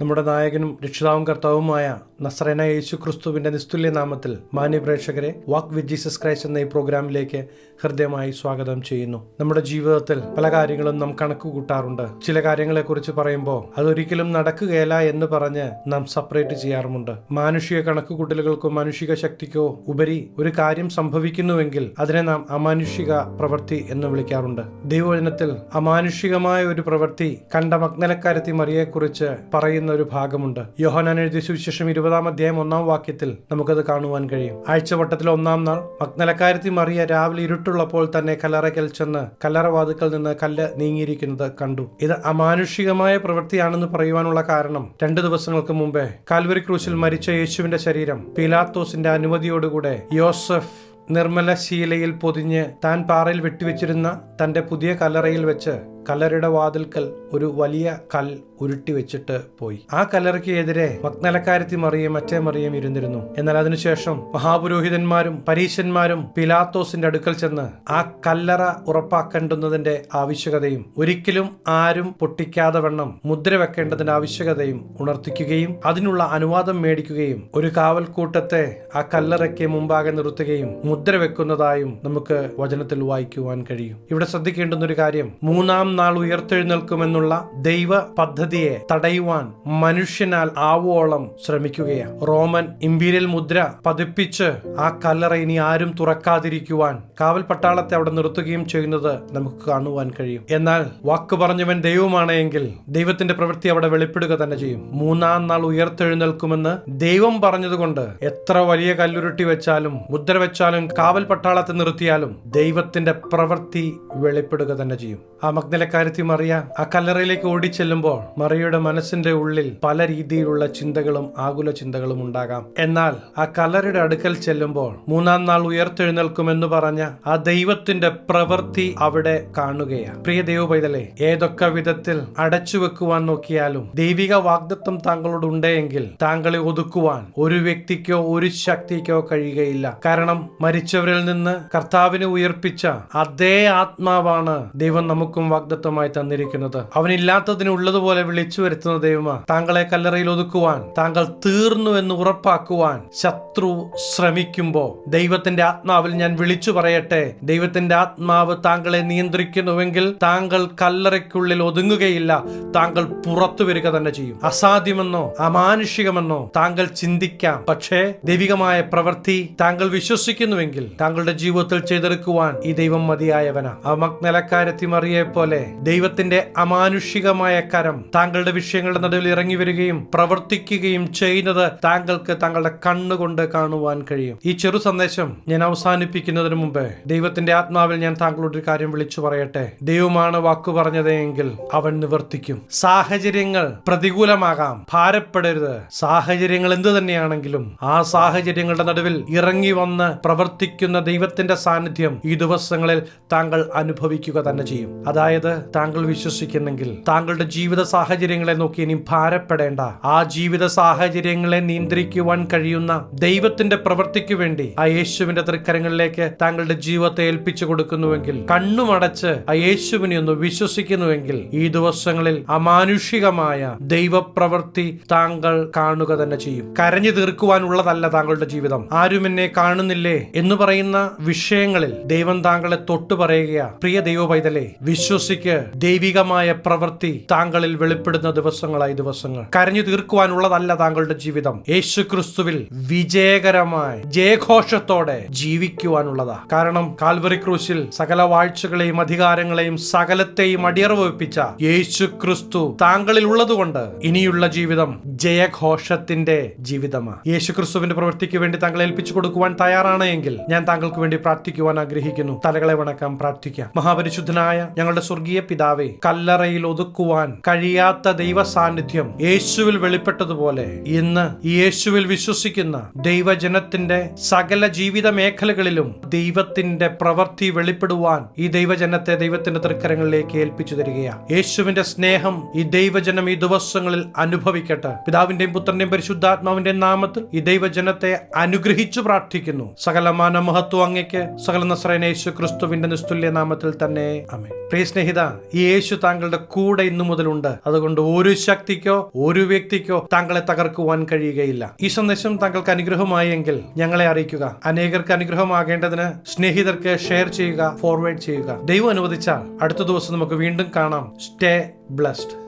നമ്മുടെ നായകനും രക്ഷിതാവും കർത്താവുമായ നസ്രന യേശു ക്രിസ്തുവിന്റെ നിസ്തുല്യ നാമത്തിൽ മാന്യ പ്രേക്ഷകരെ വാക്ക് വിത്ത് ജീസസ് ക്രൈസ്റ്റ് എന്ന ഈ പ്രോഗ്രാമിലേക്ക് ഹൃദയമായി സ്വാഗതം ചെയ്യുന്നു. നമ്മുടെ ജീവിതത്തിൽ പല കാര്യങ്ങളും നാം കണക്ക് കൂട്ടാറുണ്ട്. ചില കാര്യങ്ങളെ കുറിച്ച് പറയുമ്പോൾ അതൊരിക്കലും നടക്കുകയില്ല എന്ന് പറഞ്ഞ് നാം സെപ്പറേറ്റ് ചെയ്യാറുമുണ്ട്. മാനുഷിക കണക്ക് കൂട്ടലുകൾക്കോ മാനുഷിക ശക്തിക്കോ ഉപരി ഒരു കാര്യം സംഭവിക്കുന്നുവെങ്കിൽ അതിനെ നാം അമാനുഷിക പ്രവൃത്തി എന്ന് വിളിക്കാറുണ്ട്. ദൈവവചനത്തിൽ അമാനുഷികമായ ഒരു പ്രവൃത്തി കണ്ട മഗ്നലക്കാരത്തി മറിയെക്കുറിച്ച് പറയുന്ന ഒരു ഭാഗമുണ്ട്. യോഹനാൻ എഴുതിയ സുവിശേഷം ഇരുപതാം അധ്യായം ഒന്നാം വാക്യത്തിൽ നമുക്കത് കാണുവാൻ കഴിയും. ആഴ്ചവട്ടത്തിലെ ഒന്നാം നാൾ മഗ്നലക്കാരത്തി മറിയ രാവിലെ ഇരുട്ടുള്ളപ്പോൾ തന്നെ കല്ലറയ്ക്കൽ ചെന്ന് കല്ലറവാതുക്കൽ നിന്ന് കല്ല് നീങ്ങിയിരിക്കുന്നത് കണ്ടു. ഇത് അമാനുഷികമായ പ്രവൃത്തിയാണെന്ന് പറയുവാനുള്ള കാരണം രണ്ടു ദിവസങ്ങൾക്ക് മുമ്പേ കാൽവരി ക്രൂശിൽ മരിച്ച യേശുവിന്റെ ശരീരം പിലാത്തോസിന്റെ അനുമതിയോടുകൂടെ യോസഫ് നിർമ്മല ശീലയിൽ പൊതിഞ്ഞ് താൻ പാറയിൽ വെട്ടിവെച്ചിരുന്ന തന്റെ പുതിയ കല്ലറയിൽ വെച്ച് കല്ലറയുടെ വാതിൽക്കൽ ഒരു വലിയ കൽ ഉരുട്ടി വെച്ചിട്ട് പോയി. ആ കല്ലറയ്ക്ക് എതിരെ മഗ്നലക്കാരത്തി മറിയും മറ്റേ മറിയും ഇരുന്നിരുന്നു. എന്നാൽ അതിനുശേഷം മഹാപുരോഹിതന്മാരും പരീശന്മാരും പിലാത്തോസിന്റെ അടുക്കൽ ചെന്ന് ആ കല്ലറ ഉറപ്പാക്കേണ്ടുന്നതിന്റെ ആവശ്യകതയും ഒരിക്കലും ആരും പൊട്ടിക്കാതെ വണ്ണം മുദ്ര വെക്കേണ്ടതിന്റെ ആവശ്യകതയും ഉണർത്തിക്കുകയും അതിനുള്ള അനുവാദം മേടിക്കുകയും ഒരു കാവൽക്കൂട്ടത്തെ ആ കല്ലറയ്ക്ക് മുമ്പാകെ നിർത്തുകയും മുദ്ര വെക്കുന്നതായും നമുക്ക് വചനത്തിൽ വായിക്കുവാൻ കഴിയും. ഇവിടെ ശ്രദ്ധിക്കേണ്ടുന്ന ഒരു കാര്യം മൂന്നാം നാൾ ഉയർത്തെഴുന്നേൽക്കുമെന്നുള്ള ദൈവ പദ്ധതിയെ തടയുവാൻ മനുഷ്യനാൽ ആവോളം ശ്രമിക്കുകയാണ്. റോമൻ ഇമ്പീരിയൽ മുദ്ര പതിപ്പിച്ച് ആ കല്ലറ ഇനി ആരും തുറക്കാതിരിക്കുവാൻ കാവൽ പട്ടാളത്തെ അവിടെ നിർത്തുകയും ചെയ്യുന്നത് നമുക്ക് കാണുവാൻ കഴിയും. എന്നാൽ വാക്ക് പറഞ്ഞവൻ ദൈവമാണ് എങ്കിൽ ദൈവത്തിന്റെ പ്രവൃത്തി അവിടെ വെളിപ്പെടുക തന്നെ ചെയ്യും. മൂന്നാം നാൾ ഉയർത്തെഴുന്നേൽക്കുമെന്ന് ദൈവം പറഞ്ഞതുകൊണ്ട് എത്ര വലിയ കല്ലുരുട്ടി വെച്ചാലും മുദ്ര വെച്ചാലും കാവൽ പട്ടാളത്തെ നിർത്തിയാലും ദൈവത്തിന്റെ പ്രവൃത്തി വെളിപ്പെടുക തന്നെ ചെയ്യും. ആ മഗ്നലക്കാരത്തി മറിയ ആ കല്ലറയിലേക്ക് ഓടിച്ചെല്ലുമ്പോൾ മറിയയുടെ മനസ്സിന്റെ ഉള്ളിൽ പല രീതിയിലുള്ള ചിന്തകളും ആകുല ചിന്തകളും ഉണ്ടാകാം. എന്നാൽ ആ കല്ലറയുടെ അടുക്കൽ ചെല്ലുമ്പോൾ മൂന്നാം നാൾ ഉയർത്തെഴുന്നേൽക്കുമെന്ന് പറഞ്ഞ ആ ദൈവത്തിന്റെ പ്രവൃത്തി അവിടെ കാണുകയാണ് പ്രിയ ദൈവ പൈതലെ ഏതൊക്കെ വിധത്തിൽ അടച്ചു വെക്കുവാൻ നോക്കിയാലും ദൈവിക വാഗ്ദത്വം താങ്കളോട് ഉണ്ടെങ്കിൽ താങ്കളെ ഒതുക്കുവാൻ ഒരു വ്യക്തിക്കോ ഒരു ശക്തിക്കോ കഴിയുകയില്ല. കാരണം മരിച്ചവരിൽ നിന്ന് കർത്താവിനെ ഉയർപ്പിച്ച അതേ ആത്മാവാണ് ദൈവം നമുക്കും വാഗ്ദത്വമായി തന്നിരിക്കുന്നത്. അവനില്ലാത്തതിന് ഉള്ളതുപോലെ വിളിച്ചു വരുത്തുന്ന ദൈവമാ താങ്കളെ കല്ലറയിൽ ഒതുക്കുവാൻ താങ്കൾ തീർന്നു എന്ന് ഉറപ്പാക്കുവാൻ ശത്രു ശ്രമിക്കുമ്പോൾ ദൈവത്തിന്റെ ആത്മാവിൽ ഞാൻ വിളിച്ചു പറയട്ടെ. ദൈവത്തിന്റെ ആത്മാവ് താങ്കളെ നിയന്ത്രിക്കുന്നുവെങ്കിൽ താങ്കൾ കല്ലറയ്ക്കുള്ളിൽ ഒതുങ്ങുകയില്ല താങ്കൾ പുറത്തു വരിക തന്നെ ചെയ്യും. അസാധ്യമെന്നോ അമാനുഷികമെന്നോ താങ്കൾ ചിന്തിക്കാം. പക്ഷേ ദൈവികമായ പ്രവൃത്തി താങ്കൾ വിശ്വസിക്കുന്നുവെങ്കിൽ താങ്കളുടെ ജീവിതത്തിൽ ചെയ്തെടുക്കുവാൻ ഈ ദൈവം മതിയായവനാ. ആ മഗ്നലക്കാരത്തി മറിയെ പോലെ ദൈവത്തിന്റെ അമാനുഷികമായ കരം താങ്കളുടെ വിഷയങ്ങളുടെ നടുവിൽ ഇറങ്ങി വരികയും പ്രവർത്തിക്കുകയും ചെയ്യുന്നത് താങ്കൾക്ക് താങ്കളുടെ കണ്ണുകൊണ്ട് കാണുവാൻ കഴിയും. ഈ ചെറു സന്ദേശം ഞാൻ അവസാനിപ്പിക്കുന്നതിന് മുമ്പ് ദൈവത്തിന്റെ ആത്മാവിൽ ഞാൻ താങ്കളോട് ഒരു കാര്യം വിളിച്ചു പറയട്ടെ. ദൈവമാണ് വാക്കു പറഞ്ഞതെങ്കിൽ അവൻ നിവർത്തിക്കും. സാഹചര്യങ്ങൾ പ്രതികൂലമാകാം. ഭാരപ്പെടരുത്. സാഹചര്യങ്ങൾ എന്തു തന്നെയാണെങ്കിലും ആ സാഹചര്യങ്ങളുടെ നടുവിൽ ഇറങ്ങി വന്ന് പ്രവർത്തിക്കുന്ന ദൈവത്തിന്റെ സാന്നിധ്യം ഈ ദിവസങ്ങളിൽ താങ്കൾ അനുഭവിക്കുക തന്നെ ചെയ്യും. അതായത് താങ്കൾ വിശ്വസിക്കുന്നെങ്കിൽ താങ്കളുടെ ജീവിത സാഹചര്യങ്ങളെ നോക്കി ഇനി ഭാരപ്പെടേണ്ട. ആ ജീവിത സാഹചര്യങ്ങളെ നിയന്ത്രിക്കുവാൻ കഴിയുന്ന ദൈവത്തിന്റെ പ്രവൃത്തിക്ക് വേണ്ടി ആ യേശുവിന്റെ തൃക്കരങ്ങളിലേക്ക് താങ്കളുടെ ജീവിതത്തെ ഏൽപ്പിച്ചു കൊടുക്കുന്നുവെങ്കിൽ കണ്ണുമടച്ച് ആ യേശുവിനെ ഒന്ന് വിശ്വസിക്കുന്നുവെങ്കിൽ ഈ ദിവസങ്ങളിൽ അമാനുഷികമായ ദൈവപ്രവൃത്തി താങ്കൾ കാണുക തന്നെ ചെയ്യും. കരഞ്ഞു തീർക്കുവാനുള്ളതല്ല താങ്കളുടെ ജീവിതം. ആരും എന്നെ കാണുന്നില്ലേ എന്ന് പറയുന്ന വിഷയങ്ങളിൽ ദൈവം താങ്കളെ തൊട്ടു പറയുക പ്രിയ ദൈവ പൈതലെ വിശ്വസിക്ക് ദൈവികമായ പ്രവൃത്തി താങ്കളിൽ വെളിപ്പെടുന്ന ദിവസങ്ങളായി ദിവസങ്ങൾ. കരഞ്ഞു തീർക്കുവാനുള്ളതല്ല താങ്കളുടെ ജീവിതം. യേശു ക്രിസ്തുവിൽ വിജയകരമായി ജയഘോഷത്തോടെ ജീവിക്കുവാനുള്ളതാ. കാരണം കാൽവറി ക്രൂശിൽ സകല വാഴ്ചകളെയും അധികാരങ്ങളെയും സകലത്തെയും അടിയറവെപ്പിച്ച യേശു ക്രിസ്തു താങ്കളിൽ ഉള്ളതുകൊണ്ട് ഇനിയുള്ള ജീവിതം ജയഘോഷത്തിന്റെ ജീവിതമാണ് യേശു ക്രിസ്തുവിന്റെ പ്രവൃത്തിക്ക് വേണ്ടി താങ്കൾ ഏൽപ്പിച്ചു കൊടുക്കുവാൻ തയ്യാറാണ് എങ്കിൽ ഞാൻ താങ്കൾക്ക് വേണ്ടി പ്രാർത്ഥിക്കുവാൻ ആഗ്രഹിക്കുന്നു. തലകളെ വണക്കം പ്രാർത്ഥിക്കാം. മഹാപരിശുദ്ധനായ ഞങ്ങളുടെ സ്വർഗീയ പിതാവേ കല്ലറയിൽ ഒതുക്കുവാൻ കഴിയാത്ത ദൈവ സാന്നിധ്യം യേശുവിൽ വെളിപ്പെട്ടതുപോലെ ഇന്ന് യേശുവിൽ വിശ്വസിക്കുന്ന ദൈവജനത്തിന്റെ സകല ജീവിത മേഖലകളിലും ദൈവത്തിന്റെ പ്രവൃത്തി വെളിപ്പെടുവാൻ ഈ ദൈവജനത്തെ ദൈവത്തിന്റെ തൃക്കരങ്ങളിലേക്ക് ഏൽപ്പിച്ചു തരികയാണ് യേശുവിന്റെ സ്നേഹം ഈ ദൈവജനം ഈ ദിവസങ്ങളിൽ അനുഭവിക്കട്ടെ. പിതാവിന്റെയും പുത്രന്റെയും പരിശുദ്ധാത്മാവിന്റെയും നാമത്തിൽ ഈ ദൈവജനത്തെ അനുഗ്രഹിച്ചു പ്രാർത്ഥിക്കുന്നു. സകല മാനമഹത്വം അങ്ങയ്ക്ക് സകല നസ്രയൻ യേശു ക്രിസ്തുവിന്റെ നിസ്തുല്യ നാമത്തിൽ തന്നെ. അമേ പ്രിയ സ്നേഹിത ഇതാ യേശു താങ്കളുടെ കൂടെ ഇന്നു മുതലുണ്ട് അതുകൊണ്ട് ഒരു ശക്തിക്കോ ഒരു വ്യക്തിക്കോ താങ്കളെ തകർക്കുവാൻ കഴിയുകയില്ല. ഈ സന്ദേശം താങ്കൾക്ക് അനുഗ്രഹമായെങ്കിൽ ഞങ്ങളെ അറിയിക്കുക. അനേകർക്ക് അനുഗ്രഹമാകേണ്ടതിന് സ്നേഹിതർക്ക് ഷെയർ ചെയ്യുക ഫോർവേഡ് ചെയ്യുക. ദൈവം അനുവദിച്ചാൽ അടുത്ത ദിവസം നമുക്ക് വീണ്ടും കാണാം. Stay blessed.